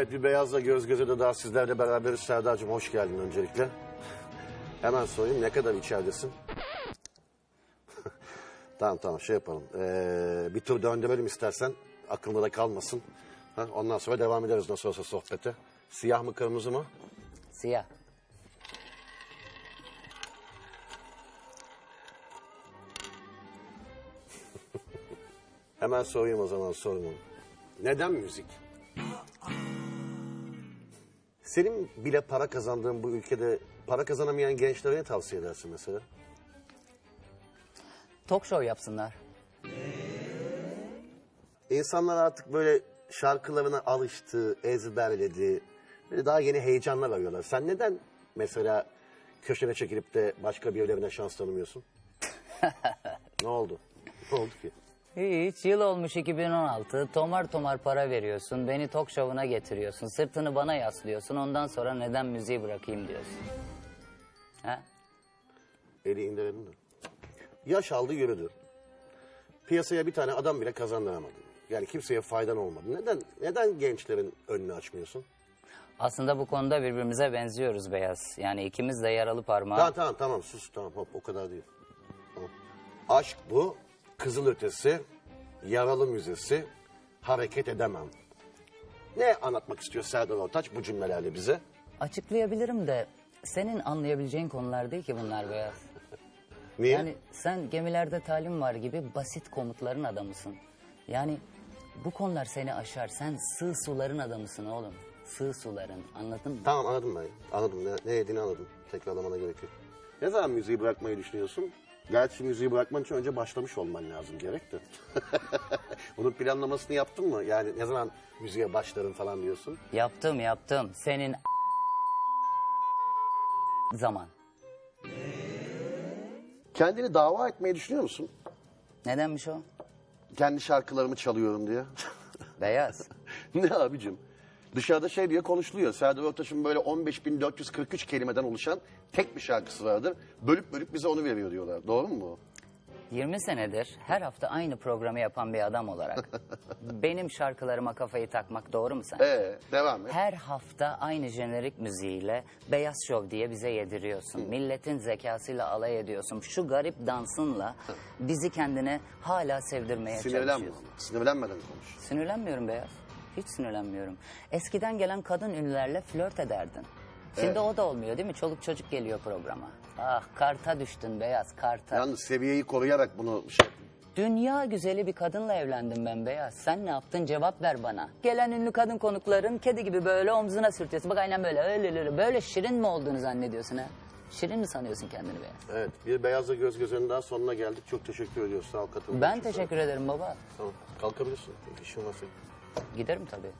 Evet bir beyazla göz göze de daha sizlerle beraberiz. Serdar'cığım hoş geldin öncelikle. Hemen sorayım ne kadar içeridesin? tamam tamam şey yapalım. Ee, bir tur döndürelim istersen. Aklında da kalmasın. Ha, ondan sonra devam ederiz nasıl olsa sohbete. Siyah mı kırmızı mı? Siyah. Hemen sorayım o zaman sorumu. Neden müzik? Senin bile para kazandığın bu ülkede para kazanamayan gençlere ne tavsiye edersin mesela? Talk show yapsınlar. İnsanlar artık böyle şarkılarına alıştı, ezberledi. Böyle daha yeni heyecanlar arıyorlar. Sen neden mesela köşene çekilip de başka birilerine şans tanımıyorsun? ne oldu? Ne oldu ki? Hiç yıl olmuş 2016. Tomar tomar para veriyorsun. Beni talk show'una getiriyorsun. Sırtını bana yaslıyorsun. Ondan sonra neden müziği bırakayım diyorsun. Ha? Eli indirelim de. Yaş aldı yürüdü. Piyasaya bir tane adam bile kazandıramadın. Yani kimseye faydan olmadı. Neden neden gençlerin önünü açmıyorsun? Aslında bu konuda birbirimize benziyoruz Beyaz. Yani ikimiz de yaralı parmağı. Tamam tamam tamam sus tamam hop o kadar değil. Tamam. Aşk bu, kızıl ötesi, yaralı müzesi, hareket edemem. Ne anlatmak istiyor Serdar Ortaç bu cümlelerle bize? Açıklayabilirim de senin anlayabileceğin konular değil ki bunlar Beyaz. Niye? Yani sen gemilerde talim var gibi basit komutların adamısın. Yani bu konular seni aşar. Sen sığ suların adamısın oğlum. Sığ suların anladın mı? Tamam anladım ben. Anladım ne, ne dediğini anladım. Tekrarlamana gerek yok. Ne zaman müziği bırakmayı düşünüyorsun? Gerçi müziği bırakman için önce başlamış olman lazım gerek de. Bunun planlamasını yaptın mı? Yani ne zaman müziğe başlarım falan diyorsun? Yaptım yaptım. Senin zaman. Kendini dava etmeyi düşünüyor musun? Nedenmiş o? Kendi şarkılarımı çalıyorum diye. Beyaz. ne abicim? Dışarıda şey diye konuşuluyor. Serdar Ortaç'ın böyle 15.443 kelimeden oluşan tek bir şarkısı vardır. Bölüp bölüp bize onu veriyor diyorlar. Doğru mu bu? 20 senedir her hafta aynı programı yapan bir adam olarak benim şarkılarıma kafayı takmak doğru mu sen? Ee, devam et. Her hafta aynı jenerik müziğiyle Beyaz Şov diye bize yediriyorsun. Milletin zekasıyla alay ediyorsun. Şu garip dansınla bizi kendine hala sevdirmeye Sinirlenme. çalışıyorsun. Sinirlenmeden konuş. Sinirlenmiyorum Beyaz. Hiç sinirlenmiyorum. Eskiden gelen kadın ünlülerle flört ederdin. Şimdi Evet. o da olmuyor değil mi? Çoluk çocuk geliyor programa. Ah karta düştün Beyaz karta. Yalnız seviyeyi koruyarak bunu şey... Dünya güzeli bir kadınla evlendim ben Beyaz. Sen ne yaptın cevap ver bana. Gelen ünlü kadın konukların kedi gibi böyle omzuna sürtüyorsun. Bak aynen böyle öyle öyle. Böyle şirin mi olduğunu zannediyorsun ha? Şirin mi sanıyorsun kendini Beyaz? Evet, bir Beyazla Göz Göze'nin daha sonuna geldik. Çok teşekkür ediyoruz. Sağ ol katıldığın Ben teşekkür ederim baba. Tamam, kalkabilirsin. İşin varsa. Giderim tabii.